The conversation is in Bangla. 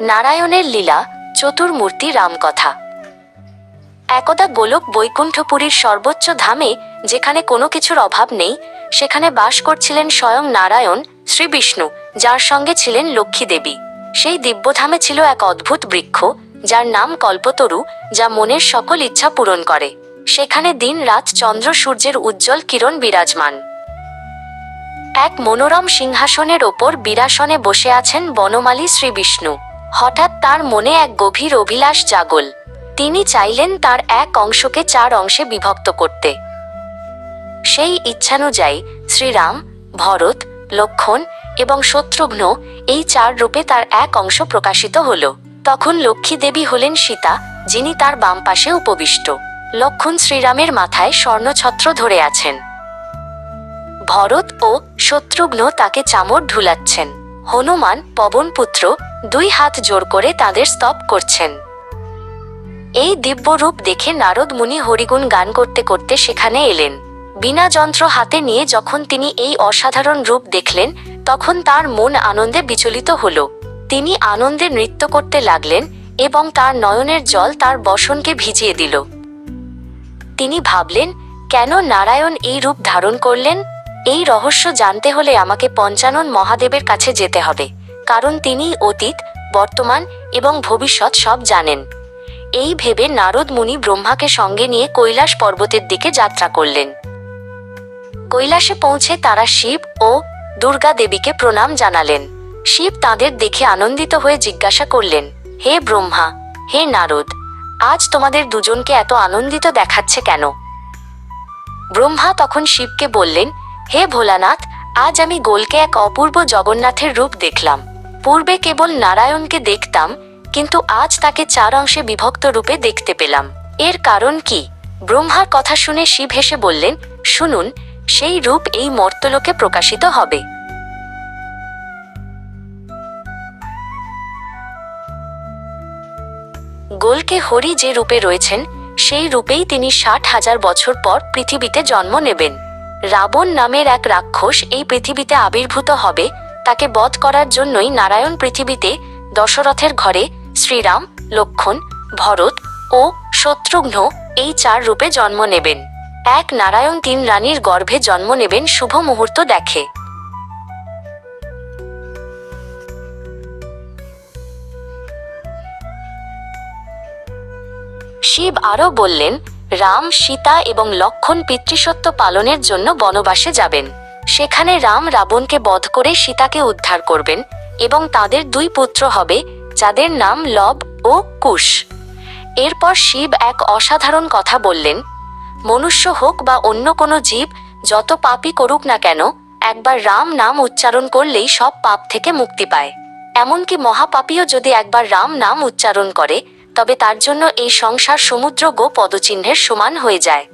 নারায়ণের লীলা চতুর্মূর্তি রামকথা। একদা গোলক বৈকুণ্ঠপুরীর সর্বোচ্চ ধামে, যেখানে কোনো কিছুর অভাব নেই, সেখানে বাস করছিলেন স্বয়ং নারায়ণ শ্রী বিষ্ণু, যার সঙ্গে ছিলেন লক্ষ্মী দেবী। সেই দিব্যধামে ছিল এক অদ্ভুত বৃক্ষ, যার নাম কল্পতরু, যা মনের সকল ইচ্ছা পূরণ করে। সেখানে দিন রাত চন্দ্র সূর্যের উজ্জ্বল কিরণ বিরাজমান। এক মনোরম সিংহাসনের ওপর বিরাসনে বসে আছেন বনমালী শ্রী বিষ্ণু। হঠাৎ তার মনে এক গভীর অভিলাষ জাগল। তিনি চাইলেন তার এক অংশকে চার অংশে বিভক্ত করতে। সেই ইচ্ছানুযায়ী শ্রীরাম, ভরত, লক্ষণ এবং শত্রুঘ্ন এই চার রূপে তার এক অংশ প্রকাশিত হল। তখন লক্ষ্মী দেবী হলেন সীতা, যিনি তার বাম পাশে উপবিষ্ট। লক্ষণ শ্রীরামের মাথায় স্বর্ণছত্র ধরে আছেন। ভরত ও শত্রুঘ্ন তাকে চামর ঢুলাচ্ছেন। হনুমান পবনপুত্র দুই হাত জোর করে তাদের স্তব করছেন। এই দিব্য রূপ দেখে নারদ মুনি হরিগুণ গান করতে করতে সেখানে এলেন। বিনা যন্ত্র হাতে নিয়ে যখন তিনি এই অসাধারণ রূপ দেখলেন, তখন তার মন আনন্দে বিচলিত হল। তিনি আনন্দে নৃত্য করতে লাগলেন এবং তার নয়নের জল তার বসনকে ভিজিয়ে দিল। তিনি ভাবলেন, কেন নারায়ণ এই রূপ ধারণ করলেন? এই রহস্য জানতে হলে আমাকে পঞ্চানন মহাদেবের কাছে যেতে হবে, কারণ তিনি অতীত, বর্তমান এবং ভবিষ্যৎ সব জানেন। এই ভেবে নারদ মুনি ব্রহ্মাকে সঙ্গে নিয়ে কৈলাস পর্বতের দিকে যাত্রা করলেন। কৈলাসে পৌঁছে তারা শিব ও দুর্গা দেবীকে প্রণাম জানালেন। শিব তাদের দেখে আনন্দিত হয়ে জিজ্ঞাসা করলেন, হে ব্রহ্মা, হে নারদ, আজ তোমাদের দুজনকে এত আনন্দিত দেখাচ্ছে কেন? ব্রহ্মা তখন শিবকে বললেন হে ভোলানাথ, আজ আমি গোলকে এক অপূর্ব জগন্নাথের রূপ দেখলাম। পূর্বে কেবল নারায়ণকে দেখতাম, কিন্তু আজ তাকে চার অংশে বিভক্ত রূপে দেখতে পেলাম। এর কারণ কি? ব্রহ্মার কথা শুনে শিব হেসে বললেন, শুনুন, সেই রূপ এই মর্তলোকে প্রকাশিত হবে। গোলকে হরি যে রূপে রয়েছেন, সেই রূপেই তিনি ষাট হাজার বছর পর পৃথিবীতে জন্ম নেবেন। রাবণ নামের এক রাক্ষস এই পৃথিবীতে আবির্ভূত হবে। তাকে বধ করার জন্যই নারায়ণ পৃথিবীতে দশরথের ঘরে শ্রীরাম, লক্ষণ, ভরত ও শত্রুঘ্ন এই চার রূপে জন্ম নেবেন। এক নারায়ণ, তিন রানীর গর্ভে জন্ম নেবেন শুভ মুহূর্ত দেখে। শিব আরও বললেন রাম, সীতা এবং লক্ষণ পিতৃসত্য পালনের জন্য বনবাসে যাবেন। সেখানে রাম রাবণকে বধ করে সীতাকে উদ্ধার করবেন এবং তাদের দুই পুত্র হবে, যাদের নাম লব ও কুশ। এরপর শিব এক অসাধারণ কথা বললেন, মনুষ্য হোক বা অন্য কোনো জীব, যত পাপই করুক না কেন, একবার রাম নাম উচ্চারণ করলেই সব পাপ থেকে মুক্তি পায়। এমনকি মহাপাপীও যদি একবার রাম নাম উচ্চারণ করে তবে তার জন্য এই সংসার সমুদ্র গো পদচিহ্নের সমান হয়ে যায়।